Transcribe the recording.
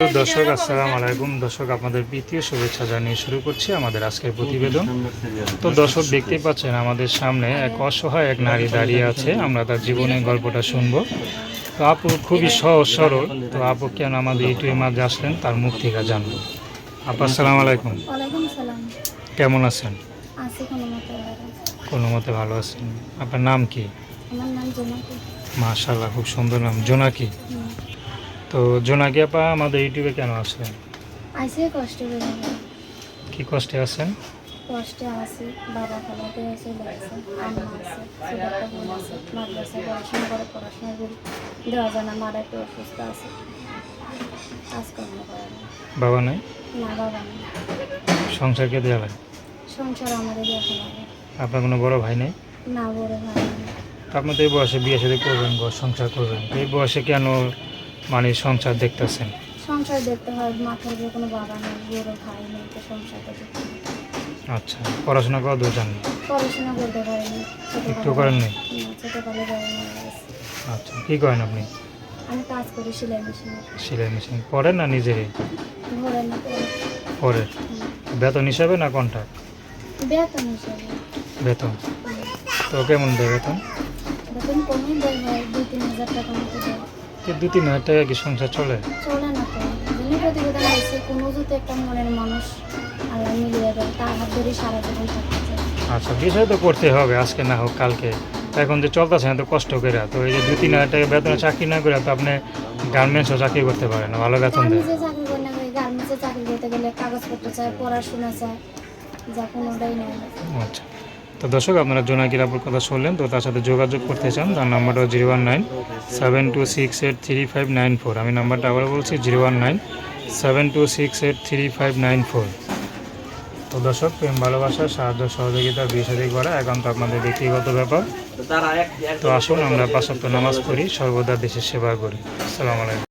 দর্শক আসসালামু আলাইকুম। দর্শক আপনাদের প্রীতীয় শুভেচ্ছা জানিয়ে শুরু করছি আমাদের আজকের প্রতিবেদন। তো দর্শক দেখতেই পাচ্ছেন আমাদের সামনে এক অসহায় এক নারী দাঁড়িয়ে আছে। আমরা তার জীবনের গল্পটা শুনব। তো আপু খুবই সহজ সরল। তো আপু কেন আমাদের ইউটিউবের মাঝে আসলেন তার মুখ থেকে জানব। আপু আসসালাম আলাইকুম। কেমন আছেন? কোনো মতে ভালো আছেন। আপনার নাম কি? মাশাল্লাহ খুব সুন্দর নাম। জোনাকি। তো জোনাকি আপা আমাদের ইউটিউবে কেন আসলেন আইসে কষ্ট করে কি কষ্টে আছেন? কষ্টে আছি বাবা খালাতে আছে লাগছে আম্মা আছে ছোট একটা বোন আছে মাদ্রাসায় পড়াশোনা করে পড়াশোনা করি দেওয়া যায় না মারা একটু অসুস্থ আছে কাজকর্ম করে না। বাবা নাই? না বাবা নেই। সংসারকে দেওয়া লাগে? সংসার আমাদের দেখা লাগে। আপনার কোনো বড় ভাই নেই? না বড় ভাই নেই। তো এই বয়সে বিয়ে সাথে করবেন ঘর সংসার করবেন এই বয়সে কেন মানে সংসার দেখতেছেন? সংসার দেখতে হয় মাথার উপরে কোনো বাবা নেই বড় ভাই নেই তো সংসারটা দেখতে আচ্ছা পড়াশোনা করা দূর জানি পড়াশোনা করতে পারিনি একটু করেন নাই ছোটোকালে আচ্ছা কী করেন আপনি? আমি কাজ করি সেলাই মেশিনে। সেলাই মেশিন। পড়েন না নিজেরই? ঘরে না পড়ে। বেতন হিসাবে না কন্ট্রাক্ট বেতন হিসাবে। বেতন। তো কেমন দেয় বেতন? বেতন কমই দেয় দুই তিন হাজার টাকা মতো দেয়। দু তিন হাজার টাকা কি সংসার চলে? চলে না তো। যিনি প্রতিবেদন হয়েছে কোনো যদি একটা মনের মানুষ আল্লাহ মিলিয়ে দেয় তার হাত ধরে সারা জীবন থাকতে আচ্ছা বিষয় তো করতে হবে আজকে না হোক কালকে। এখন যে চলতেছে না তো কষ্ট করে তো এই যে দু তিন হাজার টাকা বেতনে চাকরি না করে তো আপনি গার্মেন্টসও চাকরি করতে পারেন ভালো বেতন দেয় চাকরি করে না গার্মেন্টসে চাকরি করতে গেলে কাগজপত্র চায় পড়াশোনা চায় যা কোনোটাই নেই। আচ্ছা। তো দর্শক আপনারা জোনাকির আপুর কথা শুনলেন তো তার সাথে যোগাযোগ করতে চান তার নাম্বারটা zero one nine seven two six eight three five nine four. আমি নাম্বারটা আবার বলছি zero one nine seven two six eight three five nine four. তো দর্শক প্রেম ভালোবাসা সাহায্য সহযোগিতা বিষয় করা একান্ত আপনাদের ব্যক্তিগত ব্যাপার। তো আসুন আমরা পাঁচক্য নামাজ পড়ি সর্বদা দেশের সেবা করি। আসসালামু আলাইকুম।